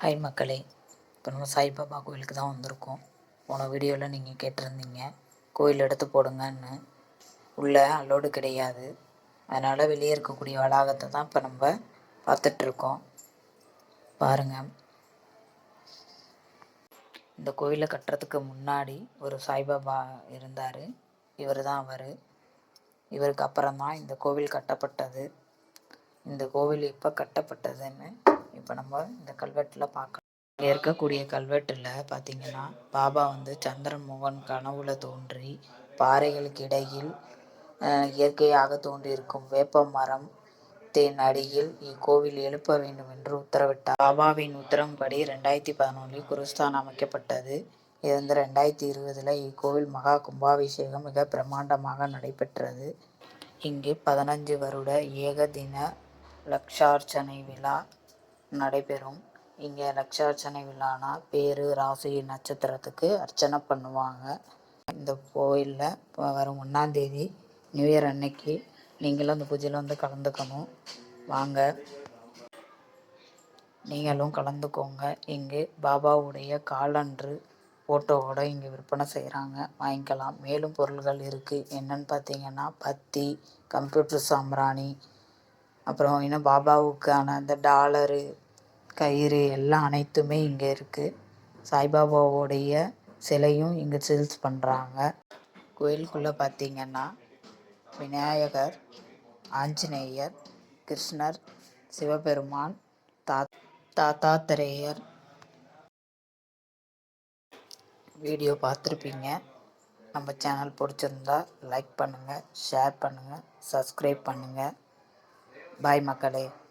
Hi மக்களே இப்போ நம்ம சாய்பாபா கோயிலுக்கு தான் வந்திருக்கோம். போன வீடியோவில் நீங்கள் கேட்டிருந்தீங்க கோயில் எடுத்து போடுங்கன்னு. உள்ளே அலோடு கிடையாது. அதனால் வெளியே இருக்கக்கூடிய வளாகத்தை தான் இப்போ நம்ம பார்த்துட்ருக்கோம். பாருங்கள் இந்த கோயிலை கட்டுறதுக்கு முன்னாடி ஒரு சாய்பாபா இருந்தார். இவர் தான் அவர். இவருக்கு அப்புறம் தான் இந்த கோவில் கட்டப்பட்டது. இந்த கோவில் இப்போ கட்டப்பட்டதுன்னு இப்போ நம்ம இந்த கல்வெட்டில் பார்க்கலாம் இங்கே இருக்கக்கூடிய கல்வெட்டில் பார்த்தீங்கன்னா பாபா வந்து சந்திரமோகன் கனவுல தோன்றி பாறைகளுக்கு இடையில் இயற்கையாக தோன்றியிருக்கும் வேப்ப மரம் தேன் அடியில் இக்கோவில் எழுப்ப வேண்டும் என்று உத்தரவிட்டார். பாபாவின் உத்தரவுப்படி ரெண்டாயிரத்தி பதினொன்றில் குருஸ்தான் அமைக்கப்பட்டது. இது வந்து ரெண்டாயிரத்தி இருபதில் இக்கோவில் மகா கும்பாபிஷேகம் மிக பிரம்மாண்டமாக நடைபெற்றது. இங்கு பதினஞ்சு வருட ஏகதின லக்ஷார்ச்சனை விழா நடைபெறும். இங்கே லக்ஷார்ச்சனை விழானா பேர் ராசி நட்சத்திரத்துக்கு அர்ச்சனை பண்ணுவாங்க. இந்த கோயிலில் வரும் ஒன்றாந்தேதி நியூ இயர் அன்னைக்கு நீங்களும் அந்த பூஜையில் வந்து கலந்துக்கணும். வாங்க. நீங்களும் கலந்துக்கோங்க. இங்கு பாபாவுடைய காலன்று ஃபோட்டோவோட இங்கே விற்பனை செய்கிறாங்க வாங்கிக்கலாம். மேலும் பொருள்கள் இருக்குது என்னன்னு பார்த்தீங்கன்னா பத்தி கம்ப்யூட்டர் சாம்பிராணி அப்புறம் இன்னும் பாபாவுக்கான அந்த டாலரு கயிறு எல்லாம் அனைத்துமே இங்கே இருக்குது சாய்பாபாவோடைய சிலையும் இங்கே சேல்ஸ் பண்ணுறாங்க கோயிலுக்குள்ளே பார்த்தீங்கன்னா விநாயகர் ஆஞ்சநேயர் கிருஷ்ணர் சிவபெருமான் தா தாத்தாத்திரேயர். வீடியோ பார்த்துருப்பீங்க. நம்ம சேனல் பிடிச்சிருந்தா லைக் பண்ணுங்கள் ஷேர் பண்ணுங்கள் சப்ஸ்கிரைப் பண்ணுங்கள் பாய் மக்களே.